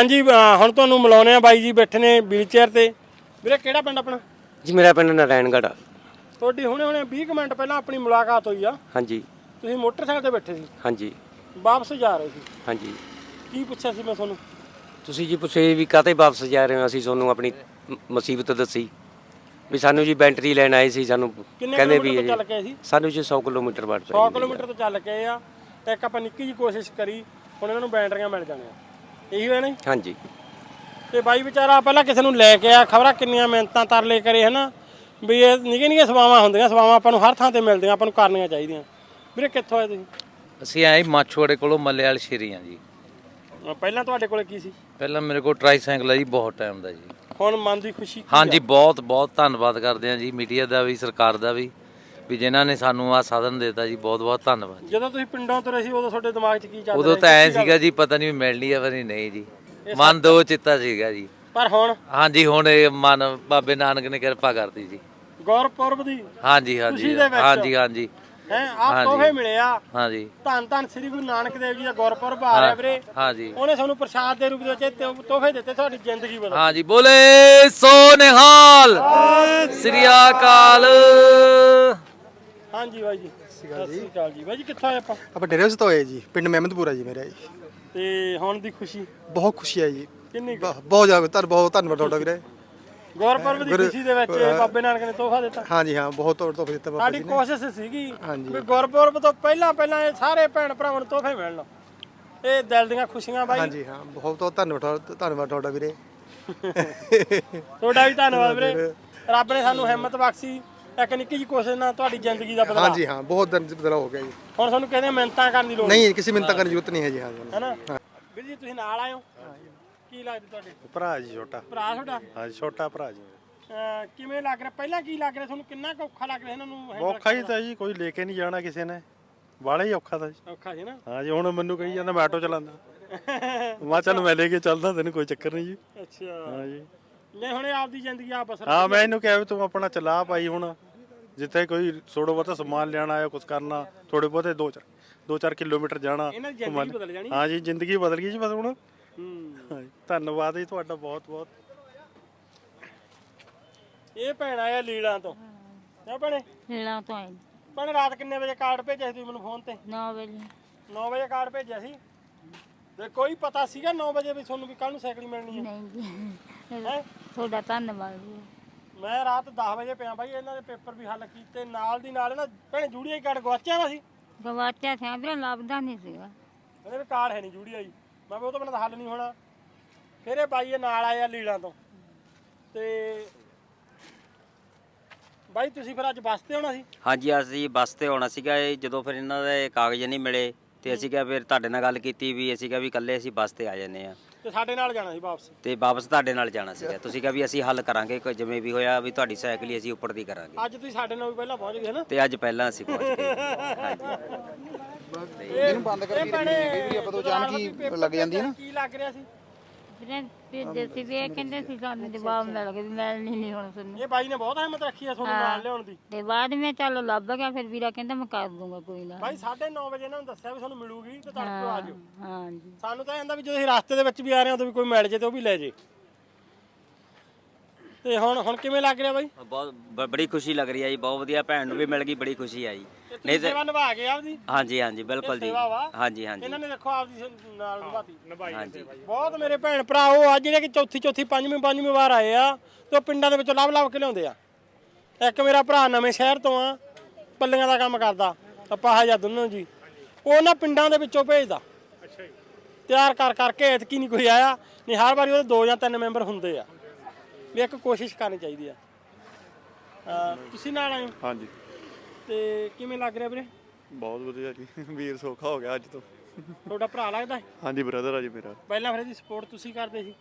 ਹਾਂਜੀ ਅ, ਹੁਣ ਤੁਹਾਨੂੰ ਮਿਲਾਉਣੇ ਆ ਬਾਈ ਜੀ ਬੈਠੇ ਨੇ ਵੀਲਚੇਅਰ ਤੇ। ਵੀਰੇ ਕਿਹੜਾ ਪਿੰਡ ਆਪਣਾ? ਜੀ ਮੇਰਾ ਪਿੰਡ ਨਾਰਾਇਣਗੜ੍ਹ ਆ। ਤੁਹਾਡੀ ਹੁਣੇ ਹੁਣੇ 20 ਕੁ ਮਿੰਟ ਪਹਿਲਾਂ ਆਪਣੀ ਮੁਲਾਕਾਤ ਹੋਈ ਆ। ਹਾਂਜੀ। ਤੁਸੀਂ ਮੋਟਰਸਾਈਕਲ ਤੇ ਬੈਠੇ ਸੀ। ਹਾਂਜੀ। ਵਾਪਸ ਜਾ ਰਹੇ ਸੀ। ਹਾਂਜੀ। ਕੀ ਪੁੱਛਿਆ ਸੀ ਮੈਂ ਤੁਹਾਨੂੰ? ਤੁਸੀਂ ਜੀ ਪੁੱਛੇ ਵੀ ਕਾਤੇ ਵਾਪਸ ਜਾ ਰਹੇ ਹੋ? ਅਸੀਂ ਤੁਹਾਨੂੰ ਆਪਣੀ ਮ- ਮੁਸੀਬਤ ਦੱਸੀ। ਵੀ ਸਾਨੂੰ ਜੀ ਬੈਂਟਰੀ ਲੈਣ ਆਏ ਸੀ ਸਾਨੂੰ ਕਿੰਨੇ ਕਹਿੰਦੇ ਵੀ ਕਿਲੋਮੀਟਰ ਤੋਂ ਚੱਲ ਸੀ? ਸਾਨੂੰ ਜੀ 100 ਕਿਲੋਮੀਟਰ 100 ਕਿਲੋਮੀਟਰ ਤੋਂ ਚੱਲ ਕੇ ਆ। ਤੇ ਇੱਕ ਆਪਾਂ ਨਿੱਕੀ ਜੀ ਕੋਸ਼ਿਸ਼ ਕਰੀ ਹੁਣ ਇਹਨਾਂ ਨੂੰ ਬੈਟਰੀਆਂ ਮਿਲ ਜਾਣੀਆਂ। ਇਹੀ ਹੋਇਆ ਨਹੀਂ ਹਾਂਜੀ। ਤੇ ਬਾਈ ਵਿਚਾਰਾ ਪਹਿਲਾਂ ਕਿਸੇ ਨੂੰ ਲੈ ਕੇ ਆ ਖਬਰਾਂ ਕਿੰਨੀਆਂ ਮਿਹਨਤਾਂ ਤਰਲੇ ਕਰੇ ਹਨਾ? ਵੀ ਇਹ ਨਿੱਕੀਆਂ ਨਿੱਕੀਆਂ ਸਵਾਵਾਂ ਹੁੰਦੀਆਂ ਸਵਾਵਾਂ ਆਪਾਂ ਨੂੰ ਹਰ ਥਾਂ ਤੇ ਮਿਲਦੀਆਂ ਆਪਾਂ ਨੂੰ ਕਰਨੀਆਂ ਚਾਹੀਦੀਆਂ। ਵੀਰੇ ਕਿੱਥੋਂ ਆਏ ਤੁਸੀਂ? ਅਸੀਂ ਆਏ ਮਾਛੋੜੇ ਕੋਲੋਂ ਮੱਲੇ ਵਾਲੇ ਸ਼ੇਰੀ ਆ ਜੀ। ਪਹਿਲਾਂ ਤੁਹਾਡੇ ਕੋਲੇ ਕੀ ਸੀ? ਪਹਿਲਾਂ ਮੇਰੇ ਕੋਲ ਟਰਾਈਸਾਈਕਲ ਆ ਜੀ ਬਹੁਤ ਟਾਈਮ ਦਾ ਜੀ। ਹੁਣ ਮਨ ਦੀ ਖੁਸ਼ੀ ਕੀ ਹਾਂਜੀ ਬਹੁਤ ਬਹੁਤ ਧੰਨਵਾਦ ਕਰਦੇ ਆ ਜੀ ਮੀਡੀਆ ਦਾ ਵੀ ਸਰਕਾਰ ਦਾ ਵੀ। ਵੀ ਜਿਨ੍ਹਾਂ ਨੇ ਸਾਨੂੰ ਆ ਸਾਧਨ ਦਿੱਤਾ ਜੀ ਬਹੁਤ ਬਹੁਤ ਧੰਨਵਾਦ ਜਦੋਂ ਤੁਸੀਂ ਪਿੰਡੋਂ ਤੁਰੇ ਸੀ ਉਦੋਂ ਤੁਹਾਡੇ ਦਿਮਾਗ 'ਚ ਕੀ ਚੱਲ ਉਦੋਂ ਰਿਹਾ ਤਾਂ ਐ ਸੀਗਾ ਜੀ ਪਤਾ ਨਹੀਂ ਮਿਲਣੀ ਆ ਨਹੀਂ ਜੀ। ਮਨ ਦੋ ਚਿੱਤਾ ਸੀਗਾ ਜੀ। ਪਰ ਹੁਣ? ਹਾਂਜੀ ਹੁਣ ਇਹ ਮਨ ਬਾਬੇ ਨਾਨਕ ਨੇ ਕਿਰਪਾ ਕਰਤੀ ਜੀ। ਗੌਰਪੁਰਬ ਦੀ ਹਾਂਜੀ ਖੁਸ਼ੀ ਹਾਂਜੀ ਦੇ ਵਿੱਚ। ਹਾਂਜੀ ਹਾਂਜੀ। ਹੈ ਆਹ ਤੋਹਫੇ ਮਿਲੇ ਆ। ਹਾਂਜੀ। ਧੰਨ ਧੰਨ ਸ੍ਰੀ ਗੁਰੂ ਨਾਨਕ ਦੇਵ ਜੀ ਦਾ ਗੁਰਪੁਰਬ ਆ ਰਿਹਾ ਵੀਰੇ। ਹਾਂਜੀ। ਉਹਨੇ ਸਾਨੂੰ ਪ੍ਰਸ਼ਾਦ ਦੇ ਰੂਪ ਦੇ ਵਿੱਚ ਇਹ ਤੋਹਫੇ ਦਿੱਤੇ ਤੁਹਾਡੀ ਜ਼ਿੰਦਗੀ ਬਦਲ। ਹਾਂਜੀ ਬੋਲੇ ਸੋ ਨਿਹਾਲ। ਸ੍ਰੀ ਅਕਾਲ। ਹਾਂਜੀ ਬਾਈ ਜੀ। ਸਤਿ ਸ਼੍ਰੀ ਅਕਾਲ ਜੀ। ਬਾਈ ਜੀ ਕਿੱਥੋਂ ਆਏ ਆਪਾਂ? ਆਪਾਂ ਡੇਰੇ ਤੋਂ ਆਏ ਜੀ। ਪਿੰਡ ਮਹਿਮਦਪੁਰਾ ਜੀ ਮੇਰਾ ਜੀ। ਤੇ ਹੁਣ ਦੀ ਖੁਸ਼ੀ? ਬਹੁਤ ਖੁਸ਼ੀ ਹੈ ਜੀ। ਕਿੰਨੀ ਕੁ? ਬਹੁਤ ਜ਼ਿਆਦਾ ਧੰਨ ਬਹੁਤ ਧੰਨਵਾਦ ਤੁਹਾਡਾ ਵੀਰੇ। ਗੁਰਪੁਰਬ ਦੀ ਖੁਸ਼ੀ ਦੇ ਵਿੱਚ ਬਾਬੇ ਨਾਨਕ ਨੇ ਤੋਹਫਾ ਦਿੱਤਾ। ਹਾਂਜੀ ਹਾਂ ਬਹੁਤ ਤੋੜ ਦਿੱਤਾ ਬਾਬਾ ਸਾਡੀ ਜੀ ਨੇ। ਕੋਸ਼ਿਸ਼ ਸੀਗੀ ਹਾਂਜੀ। ਵੀ ਗੁਰਪੁਰਬ ਤੋਂ ਪਹਿਲਾਂ ਪਹਿਲਾਂ ਇਹ ਸਾਰੇ ਭੈਣ ਭਰਾਵਾਂ ਨੂੰ ਤੋਹਫੇ ਮਿਲਣ। ਇਹ ਦਿਲ ਦੀਆਂ ਖੁਸ਼ੀਆਂ ਬਾਈ। ਹਾਂਜੀ ਹਾਂ ਬਹੁਤ ਬਹੁਤ ਧੰਨਵਾਦ ਤੁਹਾਡਾ- ਧੰਨਵਾਦ ਤੁਹਾਡਾ ਵੀਰੇ। ਤੁਹਾਡਾ ਵੀ ਧੰਨਵਾਦ ਵੀਰੇ। ਰੱਬ ਨੇ ਸਾਨੂੰ ਹਿੰਮਤ ਬਖਸ਼ੀ। ਇੱਕ ਨਿੱਕੀ ਜਿਹੀ ਕੋਸ਼ਿਸ਼ ਨਾਲ ਤੁਹਾਡੀ ਜ਼ਿੰਦਗੀ ਦਾ ਬਦਲਾ ਹਾਂਜੀ ਹਾਂ ਬਹੁਤ ਦਿਨ ਬਦਲਾ ਹੋ ਗਿਆ ਜੀ। ਹੁਣ ਤੁਹਾਨੂੰ ਕਹਿੰਦੇ ਮਿਹਨਤਾਂ ਕਰਨ ਦੀ ਲੋੜ ਨਹੀਂ ਕਿਸੇ ਮਿੰਤਾ ਕਰਨ ਦੀ ਜ਼ਰੂਰਤ ਨਹੀਂ ਹੈ ਜੀ ਹਾਂ ਜੀ। ਹੈਨਾ ਵੀਰ ਜੀ ਤੁਸੀਂ ਨਾਲ ਆਇਓ ਕੀ ਲੱਗਦਾ ਤੁਹਾਡੇ? ਭਰਾ ਜੀ ਛੋਟਾ। ਭਰਾ ਤੁਹਾਡਾ? ਹਾਂ ਛੋਟਾ ਭਰਾ ਜੀ। ਅਹ ਕਿਵੇਂ ਲੱਗ ਰਿਹਾ? ਪਹਿਲਾਂ ਕੀ ਲੱਗ ਰਿਹਾ? ਤੁਹਾਨੂੰ ਕਿੰਨਾ ਕੁ ਔਖਾ ਲੱਗ ਰਿਹਾ ਇਹਨਾਂ ਨੂੰ handle ਔਖਾ ਹੀ ਤਾਂ ਜੀ ਕੋਈ ਲੈ ਕੇ ਨਹੀਂ ਜਾਣਾ ਕਿਸੇ ਨੇ। ਬਾਲਾ ਹੀ ਔਖਾ ਤਾਂ ਜੀ। ਕਰਨਾ? ਔਖਾ ਸੀ ਨਾ? ਹਾਂ ਜੀ ਹੁਣ ਮੈਨੂੰ ਕਹੀ ਜਾਂਦਾ ਮੈਂ ਆਟੋ ਚਲਾਉਂਦਾ। ਮੈਂ ਚੱਲ ਮੈਂ ਲੈ ਕੇ ਚੱਲਦਾ ਤੈਨੂੰ ਕੋਈ ਚੱਕਰ ਨਹੀਂ ਜੀ। ਅੱਛਾ। ਹਾਂ ਜੀ। ਨਹੀਂ ਹੁਣ ਆਪਦੀ ਜ਼ਿੰਦਗੀ ਆਪ ਬਸਰ ਹਾਂ ਮੈਂ ਇਹਨੂੰ ਕਿਹਾ ਵੀ ਤੂੰ ਆਪਣਾ ਚਲਾ ਪਾਈ ਹੁਣ। ਜਿੱਥੇ ਕੋਈ ਥੋੜਾ ਬਹੁਤਾ ਸਮਾਨ ਲੈਣਾ ਆਇਆ ਕੁਝ ਕਰਨਾ ਥੋੜੇ ਬਹੁਤੇ 2 4 2 4 ਕਿਲੋਮੀਟਰ ਜਾਣਾ ਇਹਨਾਂ ਦੀ ਜ਼ਿੰਦਗੀ ਬਦਲ ਜਾਣੀ। ਹਾਂ ਜੀ ਜ਼ਿੰਦਗੀ ਬਦਲ ਗਈ ਜੀ ਬਸ ਹੁਣ। ਹੂੰ। ਹਾਂ ਧੰਨਵਾਦ ਜੀ ਤੁਹਾਡਾ ਬਹੁਤ ਬਹੁਤ। ਇਹ ਭੈਣ ਆਇਆ ਲੀੜਾਂ ਤੋਂ। ਕਿਉਂ ਭੈਣੇ। ਲੀਲਾਂ ਤੋਂ ਆਏ ਭੈਣੇ ਰਾਤ ਕਿੰਨੇ ਵਜੇ ਕਾਰਡ ਭੇਜਿਆ ਸੀ ਤੁਸੀਂ ਮੈਨੂੰ ਫੋਨ ਤੇ? 9 ਵਜੇ। 9 ਵਜੇ ਕਾਰਡ ਭੇਜਿਆ ਸੀ? ਤੇ ਕੋਈ ਪਤਾ ਸੀਗਾ 9 ਵਜੇ ਵੀ ਤੁਹਾਨੂੰ ਵੀ ਕੱਲ ਨੂੰ ਸਾਈਕਲ ਹੀ ਮਿਲਣੀ ਹੈ ਨਹੀਂ ਜੀ। ਹੈਂ? ਤੁਹਾਡਾ ਧੰਨਵਾਦ ਜੀ। ਮੈਂ ਰਾਤ 10 ਵਜੇ ਪਿਆ ਬਾਈ ਇਹਨਾਂ ਦੇ ਪੇਪਰ ਵੀ ਹੱਲ ਕੀਤੇ। ਨਾਲ ਦੀ ਨਾਲ ਨਾ ਭੈਣੇ ਜੂੜੀਆ ਹੀ ਕਾਰਡ ਗਵਾਚਿਆ ਵਾ ਸੀ। ਗਵਾਚਿਆ ਥਿਆ ਵੀਰੇ ਲੱਭਦਾ ਨਹੀਂ ਸੀਗਾ। ਕਹਿੰਦੇ ਵੀ ਕਾਰਡ ਹੈ ਨਹੀਂ ਜੂੜੀਆ ਜੀ ਮੈਂ ਵੀ ਉਹ ਤੋਂ ਬਿਨਾਂ ਤਾਂ ਹੱਲ ਨਹੀਂ ਹੋਣਾ। ਫਿਰ ਇਹ ਬਾਈ ਇਹ ਨਾਲ ਆਇਆ ਲੀੜਾਂ ਤੋਂ। ਤੇ ਬਾਈ ਤੁਸੀਂ ਫਿਰ ਅੱਜ ਬੱਸ ਤੇ ਆਉਣਾ ਸੀ? ਹਾਂਜੀ ਅਸੀਂ ਬੱਸ ਤੇ ਆਉਣਾ ਸੀਗਾ। ਇਹ ਜਦੋਂ ਫਿਰ ਇਹਨਾਂ ਦੇ ਕਾਗਜ਼ ਨਹੀਂ ਮਿਲੇ ਤੇ ਅਸੀਂ ਕਿਹਾ ਫਿਰ ਤੁਹਾਡੇ ਨਾਲ ਗੱਲ ਕੀਤੀ ਵੀ ਅਸੀਂ ਕਿਹਾ ਵੀ ਇਕੱਲੇ ਅਸੀਂ ਬੱਸ ਤੇ ਆ ਜਾਂਦੇ ਆ ਤੇ ਸਾਡੇ ਨਾਲ ਜਾਣਾ ਸੀ ਵਾਪਸ? ਤੇ ਵਾਪਸ ਤੁਹਾਡੇ ਨਾਲ ਜਾਣਾ ਸੀਗਾ। ਤੁਸੀਂ ਕਿਹਾ ਵੀ ਅਸੀਂ ਹੱਲ ਕਰਾਂਗੇ ਕੋਈ ਜਿਵੇਂ ਵੀ ਹੋਇਆ ਵੀ ਤੁਹਾਡੀ ਸਾਈਕਲ ਹੀ ਅਸੀਂ ਉੱਪਰ ਦੀ ਕਰਾਂਗੇ। ਅੱਜ ਤੁਸੀਂ ਸਾਡੇ ਨਾਲ ਵੀ ਪਹਿਲਾਂ ਪਹੁੰਚ ਗਏ ਨਾ। ਤੇ ਅੱਜ ਪਹਿਲਾਂ ਅਸੀਂ ਪਹੁੰਚ ਗਏ। ਹਾਂਜੀ। ਇਹਨੂੰ ਬੰਦ ਕਰਕੇ ਰੱਖੀ ਵੀ ਆਪਾਂ ਤੋਂ ਜਾਣ ਕੀ ਲੱਗ ਜਾਂਦੀ ਹੈ ਨਾ ਕੀ ਲੱਗ ਰਿਹਾ ਸੀ? ਵੀਰੇ ਭੇਜੇ ਸੀ ਵੀ ਇਹ ਕਹਿੰਦੇ ਸੀ ਸਾਨੂੰ ਜਵਾਬ ਮਿਲ ਗਿਆ ਵੀ ਮਿਲਣੀ ਨਹੀਂ ਹੁਣ ਸਾਨੂੰ ਇਹ ਬਾਈ ਨੇ ਬਹੁਤ ਹਿੰਮਤ ਰੱਖੀ ਆ ਤੁਹਾਨੂੰ ਨਾਲ ਲਿਆਉਣ ਦੀ। ਤੇ ਬਾਅਦ ਵਿੱਚ ਚੱਲ ਲੱਭ ਗਿਆ ਫਿਰ ਵੀਰਾ ਕਹਿੰਦਾ ਮੈਂ ਕਰ ਦੂੰਗਾ ਕੋਈ ਨਾ। ਬਾਈ 9:30 ਵਜੇ ਇਹਨਾਂ ਨੂੰ ਦੱਸਿਆ ਵੀ ਤੁਹਾਨੂੰ ਮਿਲੂਗੀ ਤੇ ਤੜਕੇ ਆ ਜਾਓ ਹਾਂਜੀ। ਸਾਨੂੰ ਤਾਂ ਕਹਿੰਦਾ ਵੀ ਜਦੋਂ ਅਸੀਂ ਰਸਤੇ ਦੇ ਵਿੱਚ ਵੀ ਆ ਰਹੇ ਹਾਂ ਤਾਂ ਵੀ ਕੋਈ ਮਿਲ ਜੇ ਤੇ ਉਹ ਵੀ ਲੈ ਜੇ। ਤੇ ਹੁਣ ਹੁਣ ਕਿਵੇਂ ਲੱਗ ਰਿਹਾ ਬਾਈ? ਬਹੁਤ ਬ- ਬੜੀ ਖੁਸ਼ੀ ਲੱਗ ਰਹੀ ਹੈ ਜੀ ਬਹੁਤ ਵਧੀਆ ਭੈਣ ਨੂੰ ਵੀ ਮਿਲ ਗਈ ਬੜੀ ਖੁਸ਼ੀ ਆਈ ਨਹੀਂ ਨਹੀਂ ਤੇ ਸੇਵਾ ਨਿਭਾ ਕੇ ਆਪਦੀ? ਹਾਂਜੀ ਹਾਂਜੀ ਬਿਲਕੁਲ ਜੀ। ਸੇਵਾ ਵਾ। ਹਾਂਜੀ ਹਾਂਜੀ। ਇਹਨਾਂ ਨੇ ਦੇਖੋ ਆਪਦੀ ਸ- ਨਾਲ ਨਿਭਾਤੀ। ਹਾਂਜੀ। ਬਹੁਤ ਮੇਰੇ ਭੈਣ ਭਰਾ ਉਹ ਆ ਜਿਹੜੇ ਕਿ ਚੌਥੀ ਚੌਥੀ ਪੰਜਵੀਂ ਪੰਜਵੀਂ ਵਾਰ ਆਏ ਆ ਤੇ ਉਹ ਪਿੰਡਾਂ ਦੇ ਵਿੱਚੋਂ ਲੱਭ ਲੱਭ ਕੇ ਲਿਆਉਂਦੇ ਆ। ਇੱਕ ਮੇਰਾ ਭਰਾ ਨਵੇਂ ਸ਼ਹਿਰ ਤੋਂ ਆ ਪੱਲੀਆਂ ਦਾ ਕੰਮ ਕਰਦਾ ਅਪਾਹ ਜਾਂ ਦੋਨੋਂ ਜੀ। ਉਹ ਨਾ ਪਿੰਡਾਂ ਦੇ ਵਿੱਚੋਂ ਭੇਜਦਾ। ਅੱਛਾ ਜੀ। ਤਿਆਰ ਕਰ ਕਰਕੇ ਐਤਕੀ ਨਹੀਂ ਕੋਈ ਆਇਆ। ਨਹੀਂ ਹਰ ਵਾਰੀ ਉਹਦੇ ਦੋ ਜਾਂ ਤਿੰਨ ਮੈਂਬਰ ਹੁੰਦੇ ਆ। ਵੀ ਇੱਕ ਕੋਸ਼ਿਸ਼ ਕਰਨੀ ਚਾਹੀਦੀ ਆ। ਅਹ ਤੁਸੀਂ ਨਾਲ ਆਏ ਹੋ? ਹਾਂਜੀ। ਤੇ ਕਿਵੇਂ ਲੱਗ ਰਿਹਾ ਵੀਰੇ? ਬਹੁਤ ਵਧੀਆ ਜੀ। ਵੀਰ ਸੌਖਾ ਹੋ ਗਿਆ ਅੱਜ ਤੋਂ। ਤੁਹਾਡਾ ਭਰਾ ਲੱਗਦਾ ਹੈ? ਹਾਂਜੀ ਬ੍ਰਦਰ ਆ ਜੀ ਮੇਰਾ। ਪਹਿਲਾਂ ਫਿਰ ਇਹਦੀ ਸਪੋਰਟ ਤੁਸੀਂ ਕਰਦੇ ਸੀ?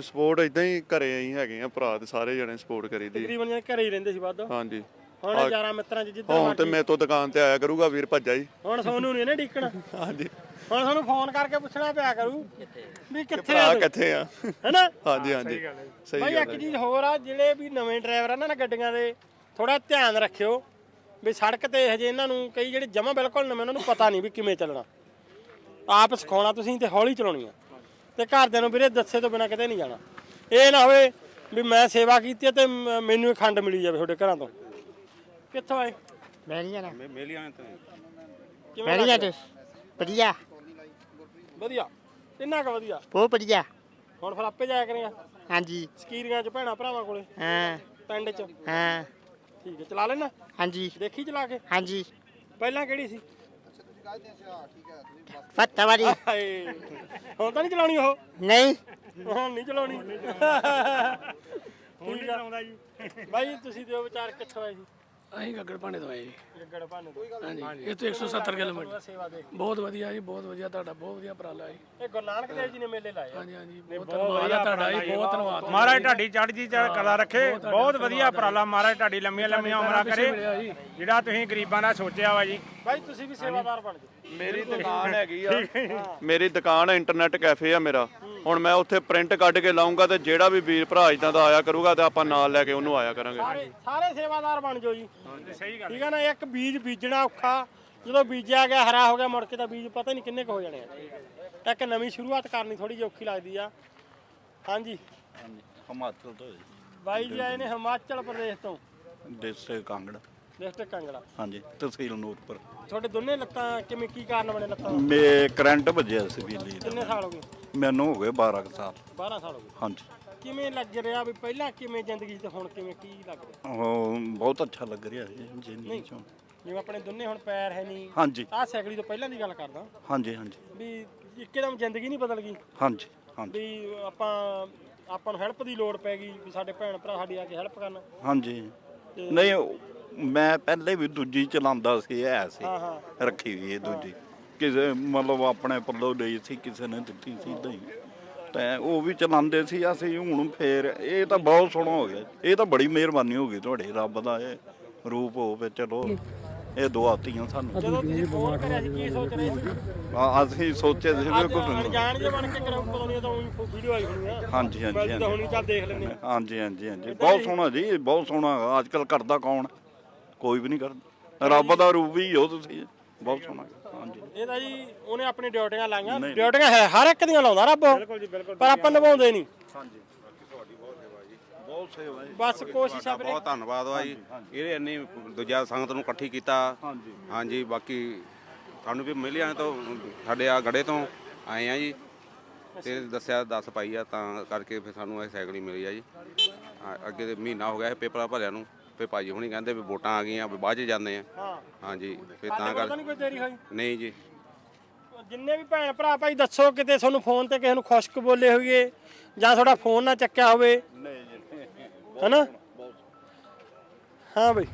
ਸਪੋਰਟ ਇਦਾਂ ਹੀ ਘਰੇ ਹੀ ਹੈਗੇ ਆ ਭਰਾ ਤੇ ਸਾਰੇ ਜਣੇ ਸਪੋਰਟ ਕਰੀਦੀ। ਤਕਰੀਬਨ ਜਿਹੜੇ ਘਰੇ ਹੀ ਰਹਿੰਦੇ ਸੀ ਵੱਧ। ਹਾਂਜੀ। ਹੁਣ ਯਾਰਾਂ ਮਿੱਤਰਾਂ ਚ ਜਿੱਦਾਂ ਹੁਣ ਤੇ ਮੇਰੇ ਤੋਂ ਦੁਕਾਨ ਤੇ ਆਇਆ ਕਰੂਗਾ ਵੀਰ ਭੱਜਾ ਜੀ। ਹੁਣ ਸੋਨੂੰ ਨਹੀਂ ਨਾ ਢੀਕਣਾ ਹਾਂਜੀ। ਹੁਣ ਸਾਨੂੰ ਫੋਨ ਕਰਕੇ ਪੁੱਛਣਾ ਪਿਆ ਕਰੂ ਵੀ ਕਿੱਥੇ ਆ ਕਿੱਥੇ ਆ? ਹੈਨਾ? ਹਾਂਜੀ ਹਾਂਜੀ। ਸਹੀ ਭਾਈ ਗੱਲ ਇੱਕ ਹੈ ਚੀਜ਼ ਹੋਰ ਆ ਜਿਹੜੇ ਵੀ ਨਵੇਂ ਡਰਾਈਵਰ ਆ ਨਾ ਨਾ ਗੱਡੀਆਂ ਦੇ ਥੋੜਾ ਧਿਆਨ ਰੱਖਿਓ ਵੀ ਸੜਕ ਤੇ ਹਜੇ ਇਹਨਾਂ ਨੂੰ ਕਈ ਜਿਹੜੇ ਜਮਾ ਬਿਲਕੁਲ ਨਵੇਂ ਉਹਨਾਂ ਨੂੰ ਪਤਾ ਨਹੀਂ ਵੀ ਕਿਵੇਂ ਚੱਲਣਾ। ਆਪ ਸਿਖਾਉਣਾ ਤੁਸੀਂ ਤੇ ਹੌਲੀ ਚਲਾਉਣੀ ਆ। ਤੇ ਘਰਦਿਆਂ ਨੂੰ ਵੀਰੇ ਦੱਸੇ ਤੋਂ ਬਿਨਾ ਕਿਤੇ ਨਹੀਂ ਜਾਣਾ। ਇਹ ਨਾ ਹੋਵੇ ਵੀ ਮੈਂ ਸੇਵਾ ਕੀਤੀ ਤੇ ਮੈਨੂੰ ਖੰਡ ਮਿਲੀ ਜਾਵੇ ਤੁਹਾਡੇ ਘਰਾਂ ਤੋਂ। ਕਿੱਥੋਂ ਆਏ? ਮੈਰੀਆਂ ਨਾ ਕਿਵੇਂ ਮੈਰੀਆਂ ਤੇ ਵਧੀਆ। ਰਿਹਾ? ਵਧੀਆ। ਕਿੰਨਾ ਕੁ ਵਧੀਆ? ਬਹੁਤ ਵਧੀਆ। ਹੁਣ ਫਿਰ ਆਪੇ ਜਾਇਆ ਕਰੇਗਾ? ਹਾਂਜੀ। ਸਕੀਰੀਆਂ ਚ ਭੈਣਾ ਭਰਾਵਾਂ ਕੋਲੇ? ਹਾਂ। ਪਿੰਡ ਚ? ਹਾਂ। ਠੀਕ ਹੈ ਚਲਾ ਲੈਣਾ? ਹਾਂਜੀ। ਦੇਖੀ ਚਲਾ ਕੇ? ਹਾਂਜੀ। ਪਹਿਲਾਂ ਕਿਹੜੀ ਸੀ? ਫੱਤਾ ਵਾਲੀ ਹਾਏ। ਹੁਣ ਤਾਂ ਨਹੀਂ ਚਲਾਉਣੀ ਉਹ? ਨਹੀਂ। ਹੁਣ ਨਹੀਂ ਚਲਾਉਣੀ? ਹੁਣ ਨਹੀਂ ਚਲਾਉਂਦਾ ਜੀ। ਬਾਈ ਤੁਸੀਂ ਦਿਓ ਵਿਚਾਰ ਕਿੱਥੋਂ ਆਏ ਜੀ ਅਸੀਂ ਗੱਗੜ ਭਾਣੇ ਤੋਂ ਆਏ ਜੀ। ਗੱਗੜ ਭਾਨੇ ਤੋਂ। ਹਾਂਜੀ ਇਹ ਤੋਂ 170 ਕਿਲੋਮੀਟਰ। ਸੇਵਾ ਦੇ ਬਹੁਤ ਵਧੀਆ ਜੀ ਬਹੁਤ ਵਧੀਆ ਤੁਹਾਡਾ ਬਹੁਤ ਵਧੀਆ ਉਪਰਾਲਾ ਜੀ। ਇਹ ਗੁਰੂ ਨਾਨਕ ਦੇਵ ਜੀ ਨੇ ਮੇਲੇ ਲਾਏ। ਹਾਂਜੀ ਹਾਂਜੀ ਬਹੁਤ ਧੰਨਵਾਦ ਆ ਤੁਹਾਡਾ ਜੀ ਬਹੁਤ ਧੰਨਵਾਦ ਮਹਾਰਾਜ ਢਾਡੀ ਚੜ੍ਹਦੀ ਚ ਕਲਾ ਰੱਖੇ ਬਹੁਤ ਵਧੀਆ ਉਪਰਾਲਾ ਮਹਾਰਾਜ ਢਾਡੀ ਲੰਮੀਆਂ ਲੰਮੀਆਂ ਉਮਰਾਂ ਕਰੇ ਜਿਹੜਾ ਤੁਸੀਂ ਗਰੀਬਾਂ ਦਾ ਸੋਚਿਆ ਵਾ ਜੀ। ਬਾਈ ਤੁਸੀਂ ਵੀ ਸੇਵਾਦਾਰ ਬਣ ਜਾਓ। ਮੇਰੀ ਦੁਕਾਨ ਹੈਗੀ ਆ। ਮੇਰੀ ਦੁਕਾਨ ਇੰਟਰਨੈਟ ਕੈਫੇ ਆ ਮੇਰਾ। ਹੁਣ ਮੈਂ ਉੱਥੇ ਪ੍ਰਿੰਟ ਕੱਢ ਕੇ ਲਾਉਂਗਾ ਤੇ ਜਿਹੜਾ ਵੀ ਵੀਰ ਭਰਾ ਇਦਾਂ ਦਾ ਆਇਆ ਕਰੂਗਾ ਤੇ ਆਪਾਂ ਨਾਲ ਲੈ ਕੇ ਉਹਨੂੰ ਆਇਆ ਕਰਾਂਗੇ। ਸਾਰੇ ਸੇਵਾਦਾਰ ਬਣ ਜਾਓ ਜੀ। ਸਹੀ ਗੱਲ ਠੀਕ ਹੈ ਨਾ ਇੱਕ ਬੀਜ ਬੀਜਣਾ ਔਖਾ। ਜਦੋਂ ਬੀਜਿਆ ਗਿਆ ਹਰਾ ਹੋ ਗਿਆ ਮੁੜ ਕੇ ਤਾਂ ਬੀਜ ਪਤਾ ਨਹੀਂ ਕਿੰਨੇ ਕੁ ਹੋ ਜਾਣੇ ਆ। ਇੱਕ ਨਵੀਂ ਸ਼ੁਰੂਆਤ ਕਰਨੀ ਥੋੜੀ ਜਿਹੀ ਔਖੀ ਲੱਗਦੀ ਆ। ਹਾਂਜੀ। ਹਿਮਾਚਲ ਤੋਂ ਬਾਈ ਜੀ ਆਏ ਨੇ ਹਿਮਾਚਲ ਪ੍ਰਦੇਸ਼ ਤੋਂ। ਡਿਸਟ੍ਰਿਕਟ ਕਾਂਗੜ। ਡਿਸਟ੍ਰਿਕਟ ਕੰਗੜਾ ਹਾਂਜੀ ਤਹਿਸੀਲ ਨੂਰਪੁਰ। ਤੁਹਾਡੇ ਦੋਨੇ ਲੱਤਾਂ ਕਿਵੇਂ ਕੀ ਕਾਰਨ ਬਣੇ ਲੱਤਾਂ? ਮੇ ਕਰੰਟ ਵੱਜਿਆ ਸੀ ਬਿਜਲੀ ਦਾ। ਕਿੰਨੇ ਸਾਲ ਹੋ ਗਏ? ਮੈਨੂੰ ਹੋ ਗਏ 12 ਕੁ ਸਾਲ। 12 ਸਾਲ ਹੋ ਗਏ। ਹਾਂਜੀ। ਕਿਵੇਂ ਲੱਗ ਰਿਹਾ ਵੀ ਪਹਿਲਾਂ ਕਿਵੇਂ ਜ਼ਿੰਦਗੀ 'ਚ ਤੇ ਹੁਣ ਕਿਵੇਂ ਕੀ ਲੱਗ ਰਿਹਾ? ਉਹ ਬਹੁਤ ਅੱਛਾ ਲੱਗ ਰਿਹਾ ਜੀ ਜ਼ਿੰਦਗੀ ਚੋਂ। ਜਿਵੇਂ ਆਪਣੇ ਦੋਨੇ ਹੁਣ ਪੈਰ ਹੈ ਨਹੀਂ। ਹਾਂਜੀ। ਆਹ ਸਾਈਕਲੀ ਤੋਂ ਪਹਿਲਾਂ ਦੀ ਗੱਲ ਕਰਦਾ। ਹਾਂਜੀ ਹਾਂਜੀ। ਵੀ ਇੱਕਦਮ ਜ਼ਿੰਦਗੀ ਨਹੀਂ ਬਦਲ ਗਈ। ਹਾਂਜੀ ਹਾਂਜੀ। ਵੀ ਆਪਾਂ ਆਪਾਂ ਨੂੰ ਹੈਲਪ ਦੀ ਲੋੜ ਪੈ ਗਈ ਵੀ ਸਾਡੇ ਭੈਣ ਭਰਾ ਸਾਡੀ ਆ ਕੇ ਹੈਲਪ ਕਰਨ। ਹਾਂਜੀ। ਨਹੀਂ ਉਹ- ਮੈਂ ਪਹਿਲੇ ਵੀ ਦੂਜੀ ਚਲਾਉਂਦਾ ਸੀ ਐ ਸੀ। ਹਾਂ ਹਾਂ। ਰੱਖੀ ਹੋਈ ਹੈ ਦੂਜੀ। ਕਿਸੇ ਮਤਲਬ ਆਪਣੇ ਪੱਲੋਂ ਲਈ ਸੀ ਕਿਸੇ ਨੇ ਦਿੱਤੀ ਸੀ ਇਦਾਂ ਹੀ ਤੇ ਉਹ ਵੀ ਚਲਾਉਂਦੇ ਸੀ ਅਸੀਂ ਹੁਣ ਫੇਰ ਇਹ ਤਾਂ ਬਹੁਤ ਸੋਹਣਾ ਹੋ ਗਿਆ। ਇਹ ਤਾਂ ਬੜੀ ਮਿਹਰਬਾਨੀ ਹੋ ਗਈ ਤੁਹਾਡੇ ਰੱਬ ਦਾ ਇਹ ਰੂਪ ਹੋਵੇ ਚਲੋ। ਇਹ ਦੁਆਤੀਆਂ ਸਾਨੂੰ। ਜਦੋਂ ਤੁਸੀਂ ਫੋਨ ਕਰਿਆ ਸੀ ਕੀ ਸੋਚ ਰਹੇ ਸੀ? ਆ- ਅਸੀਂ ਸੋਚੇ ਸੀ ਵੀ ਕੁਝ ਅਣਜਾਣ ਜੇ ਬਣ ਕੇ ਕਰੋ ਪਤਾ ਨਹੀਂ ਤਾਂ ਵੀਡੀਓ ਆਈ ਹੋਣੀ ਆ। ਹਾਂਜੀ ਹਾਂਜੀ ਮੈਂ ਤਾਂ ਹਾਂਜੀ ਹੁਣੀ ਚੱਲ ਦੇਖ ਲੈਂਦੇ ਹਾਂ। ਹਾਂਜੀ ਹਾਂਜੀ ਹਾਂਜੀ। ਬਹੁਤ ਸੋਹਣਾ ਜੀ ਬਹੁਤ ਸੋਹਣਾ। ਅੱਜ ਕੱਲ ਕਰਦਾ ਕੌਣ? ਕੋਈ ਵੀ ਨਹੀਂ ਕਰਦਾ। ਰੱਬ ਦਾ ਰੂਪ ਹੀ ਹੋ ਤੁਸੀਂ ਬਹੁਤ ਸੋਹਣਾ ਹਾਂਜੀ। ਇਹ ਤਾਂ ਜੀ ਉਹਨੇ ਆਪਣੀ ਡਿਊਟੀਆਂ ਲਾਈਆਂ। ਡਿਊਟੀਆਂ ਹੈ ਹਰ ਇੱਕ ਦੀਆਂ ਲਾਉਂਦਾ ਰੱਬ ਬਿਲਕੁਲ ਜੀ ਬਿਲਕੁਲ ਪਰ ਆਪਾਂ ਨਿਭਾਉਂਦੇ ਨਹੀਂ। ਬਹੁਤ ਸੇਵਾ ਜੀ। ਬਸ ਕੋਸ਼ਿਸ਼ ਆ ਵੀਰੇ। ਬਹੁਤ ਧੰਨਵਾਦ ਵਾ ਜੀ। ਇਹ ਇੰਨੀ ਦੂਜਾ ਸੰਗਤ ਨੂੰ ਇਕੱਠੀ ਕੀਤਾ। ਹਾਂਜੀ। ਹਾਂਜੀ ਬਾਕੀ ਸਾਨੂੰ ਵੀ ਮਿਲਿਆ ਤੋਂ ਸਾਡੇ ਆ ਗੜੇ ਤੋਂ ਆਏ ਆ ਜੀ। ਤੇ ਦੱਸਿਆ 10 ਪਾਈ ਆ ਤਾਂ ਕਰਕੇ ਫਿਰ ਸਾਨੂੰ ਇਹ ਸਾਈਕਲ ਹੀ ਮਿਲੀ ਆ ਜੀ। ਅੱਗੇ ਤੇ ਮਹੀਨਾ ਹੋ ਗਿਆ ਇਹ ਪੇਪਰਾਂ ਭਰਿਆ ਨੂੰ। ਫੇ ਭਾਜੀ ਹੁਣੀ ਕਹਿੰਦੇ ਵੀ ਵੋਟਾਂ ਆ ਗਈਆਂ ਵੀ ਬਾਅਦ ਚ ਜਾਂਦੇ ਆ। ਹਾਂ। ਹਾਂਜੀ ਫਿਰ ਤਾਂ ਤਾਂ ਕਰ ਨਹੀਂ ਕੋਈ ਦੇਰੀ ਹੋਈ? ਨਹੀਂ ਜੀ। ਜਿੰਨੇ ਵੀ ਭੈਣ ਭਰਾ ਭਾਈ ਦੱਸੋ ਕਿਤੇ ਤੁਹਾਨੂੰ ਫੋਨ ਤੇ ਕਿਸੇ ਨੂੰ ਖੁਸ਼ਕ ਬੋਲੇ ਹੋਈਏ ਜਾਂ ਤੁਹਾਡਾ ਫੋਨ ਨਾ ਚੱਕਿਆ ਹੋਵੇ। ਨਹੀਂ ਜੀ। ਹੈਨਾ? ਹਾਂ ਬਈ।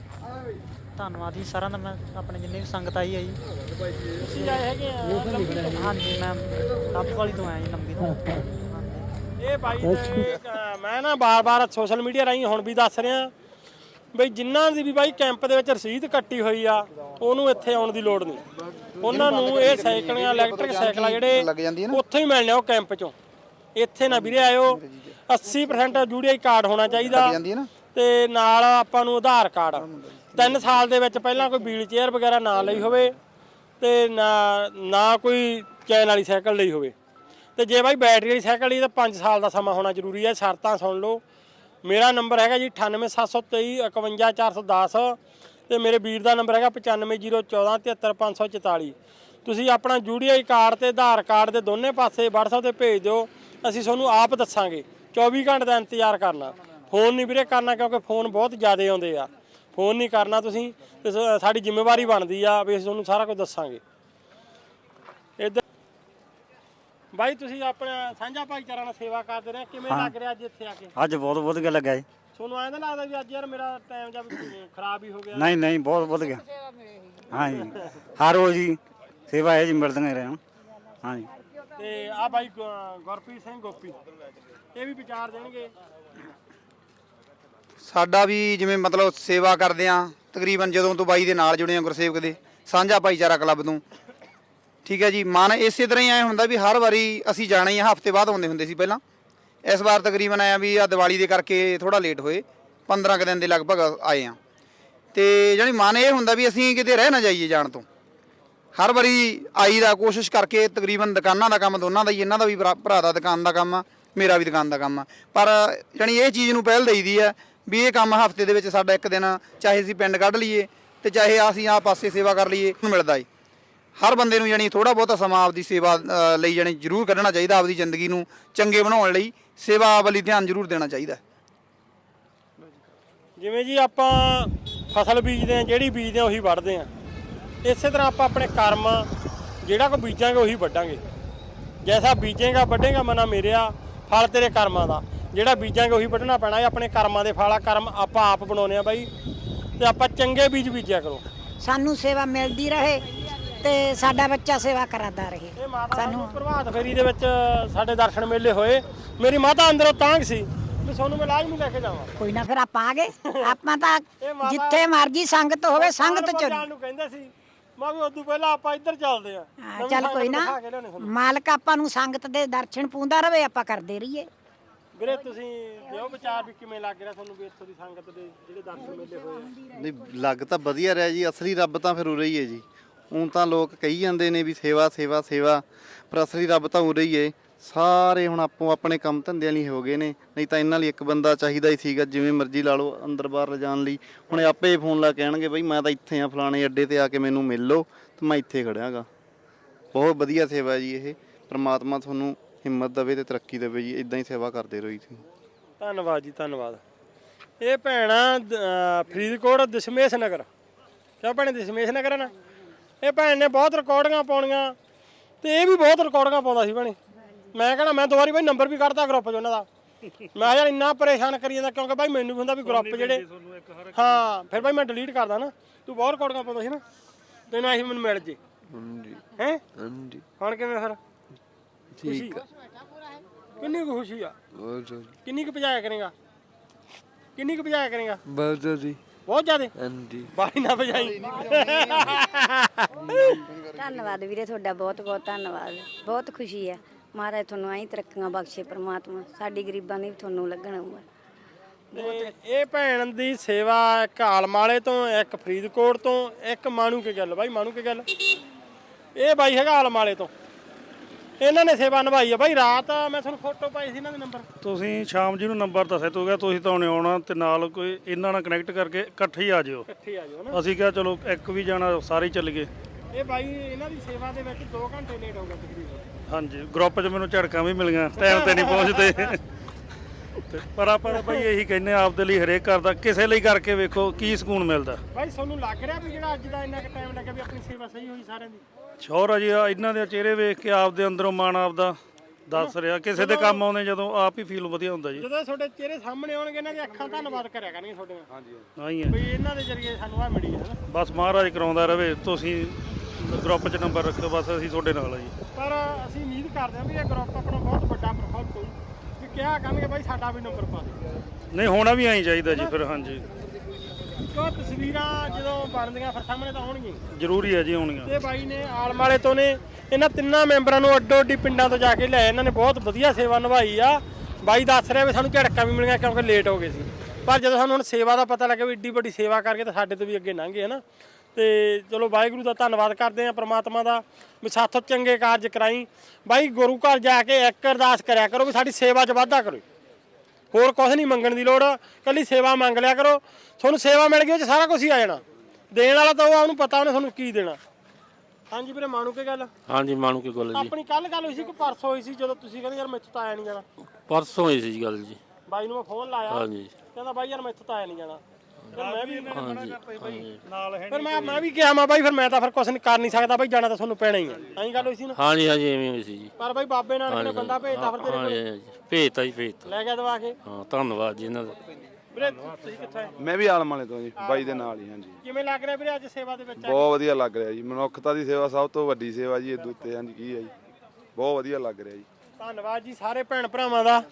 ਧੰਨਵਾਦ ਜੀ ਸਾਰਿਆਂ ਦਾ ਮੈਂ ਆਪਣੇ ਜਿੰਨੇ ਵੀ ਸੰਗਤ ਆਈ ਹੈ ਜੀ। ਤੁਸੀਂ ਆਏ ਹੈਗੇ ਆ। ਹਾਂਜੀ ਮੈਂ ਰੱਬ ਵਾਲੀ ਤੋਂ ਆਇਆ ਜੀ ਲੰਬੀ ਤੋਂ। ਇਹ ਅਹ, ਮੈਂ ਨਾ ਬਾਰ-ਬਾਰ ਸੋਸ਼ਲ ਮੀਡੀਆ ਰਾਹੀਂ ਹੁਣ ਵੀ ਦੱਸ ਰਿਹਾ। ਬਈ ਜਿਨ੍ਹਾਂ ਦੀ ਵੀ ਬਾਈ ਕੈਂਪ ਦੇ ਵਿੱਚ ਰਸੀਦ ਕੱਟੀ ਹੋਈ ਆ ਉਹਨੂੰ ਇੱਥੇ ਆਉਣ ਦੀ ਲੋੜ ਨਹੀਂ। ਉਹਨਾਂ ਨੂੰ ਇਹ ਸਾਈਕਲਾਂ ਇਲੈਕਟ੍ਰਿਕ ਸਾਈਕਲ ਜਿਹੜੇ ਉੱਥੇ ਹੀ ਮਿਲਣੇ ਉਹ ਕੈਂਪ ਚੋਂ। ਇੱਥੇ ਨਾ ਵੀਰੇ ਆਇਓ 80% ਯੂਡੀਆਈ ਕਾਰਡ ਹੋਣਾ ਚਾਹੀਦਾ ਤੇ ਨਾਲ ਆਪਾਂ ਨੂੰ ਆਧਾਰ ਕਾਰਡ। ਤਿੰਨ ਸਾਲ ਦੇ ਵਿੱਚ ਪਹਿਲਾਂ ਕੋਈ ਵੀਲ ਚੇਅਰ ਵਗੈਰਾ ਨਾ ਲਈ ਹੋਵੇ ਤੇ ਨਾ ਨਾ ਕੋਈ ਚੈਨ ਵਾਲੀ ਸਾਈਕਲ ਲਈ ਹੋਵੇ। ਤੇ ਜੇ ਬਾਈ ਬੈਟਰੀ ਵਾਲੀ ਸਾਈਕਲ ਲਈ ਤਾਂ 5 ਸਾਲ ਦਾ ਸਮਾਂ ਹੋਣਾ ਜ਼ਰੂਰੀ ਹੈ ਸ਼ਰਤਾਂ ਸੁਣ ਲਓ। ਮੇਰਾ ਨੰਬਰ ਹੈਗਾ ਜੀ 98723 51410 ਤੇ ਮੇਰੇ ਵੀਰ ਦਾ ਨੰਬਰ ਹੈਗਾ 9501473544 ਤੁਸੀਂ ਆਪਣਾ ਯੂਡੀਆਈ ਕਾਰਡ ਤੇ ਆਧਾਰ ਕਾਰਡ ਦੇ ਦੋਨੇ ਪਾਸੇ WhatsApp ਤੇ ਭੇਜ ਦਿਓ, ਅਸੀਂ ਤੁਹਾਨੂੰ ਆਪ ਦੱਸਾਂਗੇ। 24 ਘੰਟੇ ਦਾ ਇੰਤਜ਼ਾਰ ਕਰਨਾ। ਫੋਨ ਨਹੀਂ ਵੀਰੇ ਕਰਨਾ ਕਿਉਂਕਿ ਫੋਨ ਬਹੁਤ ਜ਼ਿਆਦਾ ਆਉਂਦੇ ਆ। ਫੋਨ ਨਹੀਂ ਕਰਨਾ ਤੁਸੀਂ ਤੇ ਸਾਡੀ ਜ਼ਿੰਮੇਵਾਰੀ ਬਣਦੀ ਆ ਵੀ ਅਸੀਂ ਤੁਹਾਨੂੰ ਸਾਰਾ ਕੁਝ ਦੱਸਾਂਗੇ। ਇੱਧਰ ਬਾਈ ਤੁਸੀਂ ਆਪਣਾ ਸਾਂਝਾ ਭਾਈਚਾਰਾ ਨਾਲ ਸੇਵਾ ਕਰਦੇ ਰਹੇ ਕਿਵੇਂ ਲੱਗ ਰਿਹਾ ਅੱਜ ਇੱਥੇ ਆ ਕੇ? ਅੱਜ ਬਹੁਤ ਵਧੀਆ ਲੱਗਾ ਜੀ। ਤੁਹਾਨੂੰ ਐਂ ਤਾਂ ਲੱਗਦਾ ਵੀ ਅੱਜ ਯਾਰ ਮੇਰਾ ਟਾਈਮ ਜਾਂ ਖਰਾਬ ਹੀ ਹੋ ਗਿਆ। ਨਹੀਂ ਨਹੀਂ ਬਹੁਤ ਵਧੀਆ। ਹਾਂਜੀ ਹਰ ਰੋਜ਼ ਹੀ ਸੇਵਾ ਹੈ ਜੀ ਮਿਲਦੀਆਂ ਰਹਿਣ। ਹਾਂਜੀ ਤੇ ਆ ਬਾਈ ਗੁ- ਗੁਰਪ੍ਰੀਤ ਸਿੰਘ ਗੋਪੀ ਇਹ ਵੀ ਵਿਚਾਰ ਦੇਣਗੇ? ਸਾਡਾ ਵੀ ਜਿਵੇਂ ਮਤਲਬ ਸੇਵਾ ਕਰਦੇ ਆ ਤਕਰੀਬਨ ਜਦੋਂ ਤੋਂ ਬਾਈ ਦੇ ਨਾਲ ਜੁੜੇ ਆ ਗੁਰਸੇਵਕ ਦੇ ਸਾਂਝਾ ਭਾਈਚਾਰਾ ਕਲੱਬ ਤੋਂ ਠੀਕ ਹੈ ਜੀ, ਮਨ ਇਸੇ ਤਰ੍ਹਾਂ ਹੀ ਐ ਹੁੰਦਾ ਵੀ ਹਰ ਵਾਰੀ ਅਸੀਂ ਜਾਣਾ ਹੀ ਹਫ਼ਤੇ ਬਾਅਦ ਆਉਂਦੇ ਹੁੰਦੇ ਸੀ ਪਹਿਲਾਂ। ਇਸ ਵਾਰ ਤਕਰੀਬਨ ਆਇਆ ਵੀ ਆ ਦੀਵਾਲੀ ਦੇ ਕਰਕੇ ਥੋੜਾ ਲੇਟ ਹੋਏ 15 ਕੁ ਦਿਨ ਦੇ ਲਗਭਗ ਆਏ ਆ। ਤੇ ਜਾਨੀ ਮਨ ਇਹ ਹੁੰਦਾ ਵੀ ਅਸੀਂ ਕਿਤੇ ਰਹਿ ਨਾ ਜਾਈਏ ਜਾਣ ਤੋਂ। ਹਰ ਵਾਰੀ ਆਈ ਦਾ ਕੋਸ਼ਿਸ਼ ਕਰਕੇ ਤਕਰੀਬਨ ਦੁਕਾਨਾਂ ਦਾ ਕੰਮ ਦੋਨਾਂ ਦਾ ਹੀ, ਇਹਨਾਂ ਦਾ ਵੀ ਭਰਾ ਭਰਾ ਦਾ ਦੁਕਾਨ ਦਾ ਕੰਮ ਆ, ਮੇਰਾ ਵੀ ਦੁਕਾਨ ਦਾ ਕੰਮ ਆ। ਪਰ ਜਾਣੀ ਇਹ ਚੀਜ਼ ਨੂੰ ਪਹਿਲ ਦੇਈਦੀ ਆ ਵੀ ਇਹ ਕੰਮ ਹਫ਼ਤੇ ਦੇ ਵਿੱਚ ਸਾਡਾ ਇੱਕ ਦਿਨ ਚਾਹੇ ਅਸੀਂ ਪਿੰਡ ਕੱਢ ਲਈਏ ਤੇ ਚਾਹੇ ਅਸੀਂ ਆ ਪਾਸੇ ਸੇਵਾ ਕਰ ਲਈਏ, ਮਿਲਦਾ ਏ। ਹਰ ਬੰਦੇ ਨੂੰ ਜਾਣੀ ਥੋੜਾ ਬਹੁਤਾ ਸਮਾਂ ਆਪਦੀ ਸੇਵਾ ਅ, ਲਈ ਜਾਣੀ ਜ਼ਰੂਰ ਕੱਢਣਾ ਚਾਹੀਦਾ ਆਪਦੀ ਜ਼ਿੰਦਗੀ ਨੂੰ ਚੰਗੇ ਬਣਾਉਣ ਲਈ। ਸੇਵਾ ਵੱਲ ਧਿਆਨ ਜ਼ਰੂਰ ਦੇਣਾ ਚਾਹੀਦਾ। ਜਿਵੇਂ ਜੀ ਆਪਾਂ ਫਸਲ ਬੀਜਦੇ ਆ ਜਿਹੜੀ ਬੀਜਦੇ ਆ ਉਹੀ ਵੱਢਦੇ ਆ ਇਸੇ ਤਰ੍ਹਾਂ ਆਪਾਂ ਆਪਣੇ ਕਰਮ ਜਿਹੜਾ ਕੋ ਬੀਜਾਂਗੇ ਉਹੀ ਵੱਢਾਂਗੇ। ਜੈਸਾ ਬੀਜੇਗਾ ਵੱਢੇਗਾ ਮਨਾ ਮੇਰਿਆ ਫਲ ਤੇਰੇ ਕਰਮਾਂ ਦਾ। ਜਿਹੜਾ ਬੀਜਾਂਗੇ ਉਹੀ ਵੱਢਣਾ ਪੈਣਾ। ਇਹ ਆਪਣੇ ਕਰਮਾਂ ਦੇ ਫਲ ਆ। ਕਰਮ ਆਪਾਂ ਆਪ ਬਣਾਉਨੇ ਆ ਬਾਈ। ਤੇ ਆਪਾਂ ਚੰਗੇ ਬੀਜ ਬੀਜਿਆ ਕਰੋ। ਸਾਨੂੰ ਸੇਵਾ ਮਿਲਦੀ ਰਹੇ। ਤੇ ਸਾਡਾ ਬੱਚਾ ਸੇਵਾ ਕਰਾਦਾ ਰਹੇ। ਸਾਨੂੰ ਪ੍ਰਭਾਤ ਫੇਰੀ ਦੇ ਵਿੱਚ ਸਾਡੇ ਦਰਸ਼ਨ ਮੇਲੇ ਹੋਏ। ਮੇਰੀ ਮਾਤਾ ਅੰਦਰੋਂ ਤਾਂਗ ਸੀ ਵੀ ਤੁਹਾਨੂੰ ਮੈਂ ਲਾਜ਼ਮੀ ਲੈ ਕੇ ਜਾਵਾਂ। ਕੋਈ ਨਾ ਫਿਰ ਆਪਾਂ ਆ ਗਏ। ਆਪਾਂ ਤਾਂ ਜਿੱਥੇ ਮਰਜ਼ੀ ਸੰਗਤ ਹੋਵੇ ਸੰਗਤ ਚ ਜਾਣ ਨੂੰ ਕਹਿੰਦੇ ਸੀ ਮੈਂ ਵੀ ਉਦੋਂ ਪਹਿਲਾਂ ਆਪਾਂ ਇੱਧਰ ਚੱਲਦੇ ਆ। ਚੱਲ ਕੋਈ ਨਾ। ਮਾਲਕ ਆਪਾਂ ਨੂੰ ਸੰਗਤ ਦੇ ਦਰਸ਼ਨ ਪੂੰਦਾ ਰਵੇ ਆਪਾਂ ਕਰਦੇ ਰਹੀਏ। ਵੀਰੇ ਤੁਸੀਂ ਦਿਓ ਵਿਚਾਰ ਵੀ ਕਿਵੇਂ ਲੱਗ ਰਿਹਾ ਤੁਹਾਨੂੰ ਵੀ ਇੱਥੋਂ ਦੀ ਸੰਗਤ ਦੇ ਜਿਹੜੇ ਦਰਸ਼ਨ ਮੇਲੇ ਹੋਏ ਨਹੀਂ ਲੱਗ ਤਾਂ ਵਧੀਆ ਰਿਹਾ ਜੀ। ਅਸਲੀ ਰੱਬ ਤਾਂ ਫਿਰ ਉਰੇ ਹੀ ਹੈ ਜੀ। ਹੁਣ ਤਾਂ ਲੋਕ ਕਹੀ ਜਾਂਦੇ ਨੇ ਵੀ ਸੇਵਾ ਸੇਵਾ ਸੇਵਾ ਪਰ ਅਸਲੀ ਰੱਬ ਤਾਂ ਉਰੇ ਹੀ ਹੈ ਸਾਰੇ ਹੁਣ ਆਪੋ ਆਪਣੇ ਕੰਮ ਧੰਦਿਆਂ ਲਈ ਹੋ ਗਏ ਨੇ ਨਹੀਂ ਤਾਂ ਇਹਨਾਂ ਲਈ ਇੱਕ ਬੰਦਾ ਚਾਹੀਦਾ ਹੀ ਸੀਗਾ ਜਿਵੇਂ ਮਰਜ਼ੀ ਲਾ ਲਓ ਅੰਦਰ ਬਾਹਰ ਲਿਜਾਣ ਲਈ। ਹੁਣ ਇਹ ਆਪੇ ਫੋਨ ਲਾ ਕਹਿਣਗੇ ਬਈ ਮੈਂ ਤਾਂ ਇੱਥੇ ਆ ਫਲਾਣੇ ਅੱਡੇ ਤੇ ਆ ਕੇ ਮੈਨੂੰ ਮਿਲ ਲਓ ਤੇ ਮੈਂ ਇੱਥੇ ਖੜਿਆਗਾ ਬਹੁਤ ਵਧੀਆ ਸੇਵਾ ਜੀ ਇਹ ਪ੍ਰਮਾਤਮਾ ਤੁਹਾਨੂੰ ਹਿੰਮਤ ਦੇਵੇ ਤੇ ਤਰੱਕੀ ਦੇਵੇ ਜੀ ਇਦਾਂ ਹੀ ਸੇਵਾ ਕਰਦੇ ਰਹੋ ਜੀ ਧੰਨਵਾਦ ਜੀ ਧੰਨਵਾਦ। ਇਹ ਭੈਣਾ ਅਹ, ਫਰੀਦਕੋਟ ਦਸ਼ਮੇਸ਼ ਨਗਰ। ਕਿਉਂ ਭੈਣੇ ਦਸ਼ਮੇਸ਼ ਨਗਰ ਹੈ ਨਾ? ਇਹ ਭੈਣ ਨੇ ਬਹੁਤ ਰਿਕਾਰਡਿੰਗਾਂ ਪਾਉਣੀਆਂ ਤੇ ਇਹ ਵੀ ਬਹੁਤ ਰਿਕਾਰਡਿੰਗਾਂ ਪਾਉਂਦਾ ਸੀ ਭੈਣੇ। ਮੈਂ ਕਹਿੰਦਾ ਮੈਂ ਦੋ ਵਾਰੀ ਬਾਈ ਨੰਬਰ ਵੀ ਕੱਢਤਾ ਗਰੁੱਪ 'ਚ ਉਹਨਾਂ ਦਾ। ਮੈਂ ਯਾਰ ਇੰਨਾ ਪਰੇਸ਼ਾਨ ਕਰੀ ਜਾਂਦਾ ਕਿਉਂਕਿ ਬਾਈ ਮੈਨੂੰ ਵੀ ਹੁੰਦਾ ਵੀ ਗਰੁੱਪ ਜਿਹੜੇ ਹਾਂ ਫਿਰ ਬਾਈ ਮੈਂ ਡਿਲੀਟ ਕਰਦਾ ਨਾ। ਤੂੰ ਬਹੁਤ ਰਿਕਾਰਡਿੰਗਾਂ ਪਾਉਂਦਾ ਸੀ ਨਾ ਤੈਨੂੰ ਆਹੀ ਮੈਨੂੰ ਮਿਲ ਜੇ। ਹਾਂਜੀ। ਹੈ? ਹਾਂਜੀ। ਹੁਣ ਕਿਵੇਂ ਫਿਰ? ਠੀਕ ਕਿੰਨੀ ਕੁ ਖੁਸ਼ੀ ਆ? ਬਹੁਤ ਕਿੰਨੀ ਕੁ ਭਜਾਇਆ ਕਰੇਗਾ? ਕਿੰਨੀ ਕੁ ਭਜਾਇਆ ਕਰੇਗਾ? ਬਹੁਤ ਜੀ ਬਹੁਤ ਜ਼ਿਆਦੇ। ਹਾਂਜੀ। ਬਾਈ ਨਾ ਭਜਾਈ। ਧੰਨਵਾਦ ਵੀਰੇ ਤੁਹਾਡਾ ਬਹੁਤ ਬਹੁਤ ਧੰਨਵਾਦ। ਬਹੁਤ ਖੁਸ਼ੀ ਹੈ। ਮਹਾਰਾਜ ਤੁਹਾਨੂੰ ਐਂ ਤਰੱਕੀਆਂ ਬਖਸ਼ੇ ਪ੍ਰਮਾਤਮਾ। ਸਾਡੀ ਗਰੀਬਾਂ ਦੀ ਵੀ ਤੁਹਾਨੂੰ ਲੱਗਣ ਉਮਰ। ਤੇ ਇਹ ਭੈਣ ਦੀ ਸੇਵਾ ਇੱਕ ਆਲਮਾਲੇ ਤੋਂ ਇੱਕ ਫਰੀਦਕੋਟ ਤੋਂ ਇੱਕ ਮਾਣੂ ਕੇ ਗੱਲ। ਬਾਈ ਮਾਣੂ ਕੇ ਗੱਲ। ਇਹ ਬਾਈ ਹੈਗਾ ਆਲਮਾਲੇ ਤੋਂ। ਇਹਨਾਂ ਨੇ ਸੇਵਾ ਨਿਭਾਈ ਆ ਬਾਈ ਰਾਤ ਮੈਂ ਤੁਹਾਨੂੰ ਫੋਟੋ ਪਾਈ ਸੀ ਇਹਨਾਂ ਦੇ ਨੰਬਰ ਤੁਸੀਂ ਸ਼ਾਮ ਜੀ ਨੂੰ ਨੰਬਰ ਦੱਸਿਆ ਤੂੰ ਤੁਸੀਂ ਤਾਂ ਹੁਣੇ ਆਉਣਾ ਤੇ ਨਾਲ ਕੋਈ ਇਹਨਾਂ ਨਾਲ ਕਨੈਕਟ ਕਰਕੇ ਇਕੱਠੇ ਹੀ ਆ ਜਿਓ। ਇਕੱਠੇ ਆ ਜਾਓ ਨਾ। ਅਸੀਂ ਕਿਹਾ ਚਲੋ ਇੱਕ ਵੀ ਜਾਣਾ ਸਾਰੇ ਹੀ ਚੱਲ ਗਏ। ਇਹ ਬਾਈ ਇਹਨਾਂ ਦੀ ਸੇਵਾ ਦੇ ਵਿੱਚ 2 ਘੰਟੇ ਲੇਟ ਹੋ ਗਿਆ ਤਕਰੀਬਨ। ਹਾਂਜੀ ਗਰੁੱਪ 'ਚ ਮੈਨੂੰ ਝੜਕਾਂ ਵੀ ਮਿਲੀਆਂ ਟਾਈਮ ਤੇ ਨਹੀਂ ਪਹੁੰਚਦੇ। ਤੇ ਪਰ ਆਪਾਂ ਤਾਂ ਬਈ ਇਹੀ ਕਹਿੰਦੇ ਆ ਆਪਦੇ ਲਈ ਹਰੇਕ ਕਰਦਾ ਕਿਸੇ ਲਈ ਕਰਕੇ ਵੇਖੋ ਕੀ ਸਕੂਨ ਮਿਲਦਾ। ਬਾਈ ਤੁਹਾਨੂੰ ਲੱਗ ਰਿਹਾ ਵੀ ਜਿਹੜਾ ਅੱਜ ਦਾ ਇੰਨਾ ਕੁ ਟਾਈਮ ਲੱਗਿਆ ਵੀ ਆਪਣੀ ਸੇਵਾ ਸਹੀ ਹੋਈ ਸਾਰਿਆਂ ਦੀ? ਸ਼ੌਰ ਆ ਜੀ ਆ ਇਹਨਾਂ ਦੇ ਚਿਹਰੇ ਵੇਖ ਕੇ ਆਪਦੇ ਅੰਦਰੋਂ ਮਾਣ ਆਪਦਾ ਦੱਸ ਰਿਹਾ। ਕਿਸੇ ਦੇ ਕੰਮ ਆਉਂਦੇ ਜਦੋਂ ਆਪ ਹੀ ਫੀਲ ਵਧੀਆ ਹੁੰਦਾ ਜੀ। ਜਦੋਂ ਤੁਹਾਡੇ ਚਿਹਰੇ ਸਾਹਮਣੇ ਆਉਣਗੇ ਇਹਨਾਂ ਦੀਆਂ ਅੱਖਾਂ ਧੰਨਵਾਦ ਕਰਿਆ ਕਰਨਗੀਆਂ ਤੁਹਾਡੀਆਂ। ਹਾਂਜੀ ਆਈ ਹੈ ਬਈ ਇਹਨਾਂ ਦੇ ਜ਼ਰੀਏ ਸਾਨੂੰ ਆ ਮਿਲੀ ਹੈ ਨਾ। ਬਸ ਮਹਾਰਾਜ ਕਰਾਉਂਦਾ ਰਵੇ ਤੁਸੀਂ ਗਰੁੱਪ 'ਚ ਨੰਬਰ ਰੱਖੋ ਬਸ ਅਸੀਂ ਤੁਹਾਡੇ ਨਾਲ ਆ ਜੀ। ਪਰ ਅਸੀਂ ਉਮੀਦ ਕਰਦੇ ਹਾਂ ਵੀ ਇਹ ਗਰੁੱਪ ਆਪਣਾ ਬਹੁਤ ਵੱਡਾ ਪ੍ਰਭਾਵ ਕਰੂ ਵੀ ਕਿਹਾ ਕਰਨਗੇ ਬਾਈ ਸਾਡਾ ਵੀ ਨੰਬਰ ਪਾ ਦੇ ਨਹੀਂ ਹੋਣਾ ਵੀ ਐਂ ਚਾਹੀਦਾ ਜੀ ਫਿਰ ਹਾਂਜੀ। ਕਿਉਂ ਤਸਵੀਰਾਂ ਜਦੋਂ ਬਣਦੀਆਂ ਫਿਰ ਸਾਹਮਣੇ ਤਾਂ ਆਉਣਗੀਆਂ। ਜ਼ਰੂਰੀ ਹੈ ਜੀ ਹੋਣੀਆਂ ਤੇ ਬਾਈ ਨੇ ਆਲਮ ਵਾਲੇ ਤੋਂ ਨੇ ਇਹਨਾਂ ਤਿੰਨਾਂ ਮੈਂਬਰਾਂ ਨੂੰ ਅੱਡੋ ਅੱਡੀ ਪਿੰਡਾਂ ਤੋਂ ਜਾ ਕੇ ਲਿਆਏ। ਇਹਨਾਂ ਨੇ ਬਹੁਤ ਵਧੀਆ ਸੇਵਾ ਨਿਭਾਈ ਆ। ਬਾਈ ਦੱਸ ਰਿਹਾ ਵੀ ਸਾਨੂੰ ਝੜਕਾਂ ਵੀ ਮਿਲੀਆਂ ਕਿਉਂਕਿ ਲੇਟ ਹੋ ਗਏ ਸੀ। ਪਰ ਜਦੋਂ ਸਾਨੂੰ ਹੁਣ ਸੇਵਾ ਦਾ ਪਤਾ ਲੱਗਿਆ ਵੀ ਏਡੀ ਵੱਡੀ ਸੇਵਾ ਕਰਕੇ ਤਾਂ ਸਾਡੇ ਤੋਂ ਵੀ ਅੱਗੇ ਲੰਘ ਗਏ ਹਨਾ? ਤੇ ਚਲੋ ਵਾਹਿਗੁਰੂ ਦਾ ਧੰਨਵਾਦ ਕਰਦੇ ਆ ਪ੍ਰਮਾਤਮਾ ਦਾ ਵੀ ਸਾਥੋਂ ਚੰਗੇ ਕਾਰਜ ਕਰਾਈ। ਬਾਈ ਗੁਰੂ ਘਰ ਜਾ ਕੇ ਇੱਕ ਅਰਦਾਸ ਕਰਿਆ ਕਰੋ ਵੀ ਸਾਡੀ ਸੇਵਾ 'ਚ ਵਾਧਾ ਕਰੋ। ਹੋਰ ਕੁਝ ਨਹੀਂ ਮੰਗਣ ਦੀ ਲੋੜ। ਕੱਲੀ ਸੇਵਾ ਮੰਗ ਲਿਆ ਕਰੋ। ਤੁਹਾਨੂੰ ਸੇਵਾ ਮਿਲ ਗਈ ਉਹ 'ਚ ਸਾਰਾ ਕੁਝ ਹੀ ਆ ਜਾਣਾ। ਦੇਣ ਵਾਲਾ ਤਾਂ ਉਹ ਆ, ਉਹਨੂੰ ਪਤਾ ਉਹਨੇ ਤੁਹਾਨੂੰ ਕੀ ਦੇਣਾ। ਹਾਂਜੀ ਵੀਰੇ ਮਾਣੂ ਕੇ ਗੱਲ? ਹਾਂਜੀ ਮਾਣੂ ਕੀ ਗੱਲ ਜੀ। ਆਪਣੀ ਕੱਲ ਗੱਲ ਹੋਈ ਸੀ ਕਿ ਪਰਸੋਂ ਹੋਈ ਸੀ ਜਦੋਂ ਤੁਸੀਂ ਕਹਿੰਦੇ ਯਾਰ ਮੈਥੋਂ ਤਾਂ ਆਇਆ ਨਹੀਂ ਜਾਣਾ? ਪਰਸੋਂ ਹੋਈ ਸੀ ਜੀ ਗੱਲ ਜੀ। ਬਾਈ ਨੂੰ ਮੈਂ ਫੋਨ ਲਾਇਆ। ਹਾਂਜੀ। ਕਹਿੰਦਾ ਬਾਈ ਯਾਰ ਮੈਥੋਂ ਤਾਂ ਆਇਆ ਨਹੀਂ ਜਾਣਾ। ਮੈਂ ਵੀ ਹਾਂਜੀ ਨਾਲ ਹੈ ਫਿਰ ਮੈਂ ਮੈਂ ਵੀ ਕਿਹਾ ਮੈਂ ਬਾਈ ਫਿਰ ਮੈਂ ਤਾਂ ਫਿਰ ਕੁਝ ਨਹੀਂ ਕਰ ਨਹੀਂ ਸਕਦਾ ਬਾਈ ਜਾਣਾ ਤਾਂ ਤੁਹਾਨੂੰ ਪੈਣਾ ਹੀ ਹੈ ਐਂ ਗੱਲ ਹੋਈ ਸੀ ਨਾ? ਹਾਂਜੀ ਹਾਂਜੀ ਐਵੇਂ ਹੋਈ ਸੀ ਜੀ। ਪਰ ਬਾਈ ਬਾਬੇ ਨਾਨਕ ਨੇ ਬੰਦਾ ਭੇਜਤਾ ਫਿਰ ਤੇਰੇ ਹਾਂਜੀ ਕੋਲ। ਹਾਂਜੀ ਭੇਜਤਾ ਜੀ ਭੇਜਤਾ। ਲੈ ਗਿਆ ਦਵਾ ਕੇ। ਹਾਂ ਧੰਨਵਾਦ ਜੀ ਇਹਨਾਂ ਦਾ। ਵੀਰੇ ਤੁਸੀਂ ਕਿੱਥੇ ਮੈਂ ਵੀ ਆਲਮ ਵਾਲੇ ਤੋਂ ਜੀ ਬਾਈ ਦੇ ਨਾਲ ਹੀ ਹਾਂਜੀ। ਕਿਵੇਂ ਲੱਗ ਰਿਹਾ ਵੀਰੇ ਅੱਜ ਸੇਵਾ ਦੇ ਵਿੱਚ ਬਹੁਤ ਵਧੀਆ ਲੱਗ ਰਿਹਾ ਜੀ। ਮਨੁੱਖਤਾ ਦੀ ਸੇਵਾ ਸਭ ਤੋਂ ਵੱਡੀ ਸੇਵਾ ਜੀ ਇਹ ਉੱਤੇ ਹਾਂਜੀ ਕੀ ਹੈ ਜੀ। ਬਹੁਤ ਵਧੀਆ ਲੱਗ ਰਿਹਾ ਜੀ। ਧੰਨਵਾਦ ਜੀ ਸਾਰੇ ਭੈਣ ਭਰਾਵਾਂ ਦਾ।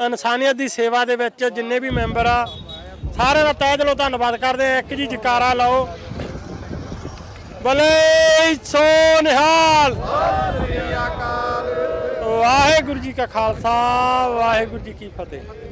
ਇਨਸਾਨੀਅਤ ਦੀ ਸੇਵਾ ਦੇ ਵਿੱਚ ਜਿੰਨੇ ਵੀ ਮੈਂਬਰ ਆ ਸਾਰਿਆਂ ਦਾ ਤਹਿ ਦਿਲੋਂ ਧੰਨਵਾਦ ਕਰਦੇ ਆ ਇੱਕ ਜੀ ਜਕਾਰਾ ਲਾਓ। ਬਲੇ ਸੋ ਨਿਹਾਲ। ਵਾਹਿਗੁਰੂ ਜੀ ਕਾ ਖਾਲਸਾ। ਵਾਹਿਗੁਰੂ ਜੀ ਕੀ ਫਤਿਹ।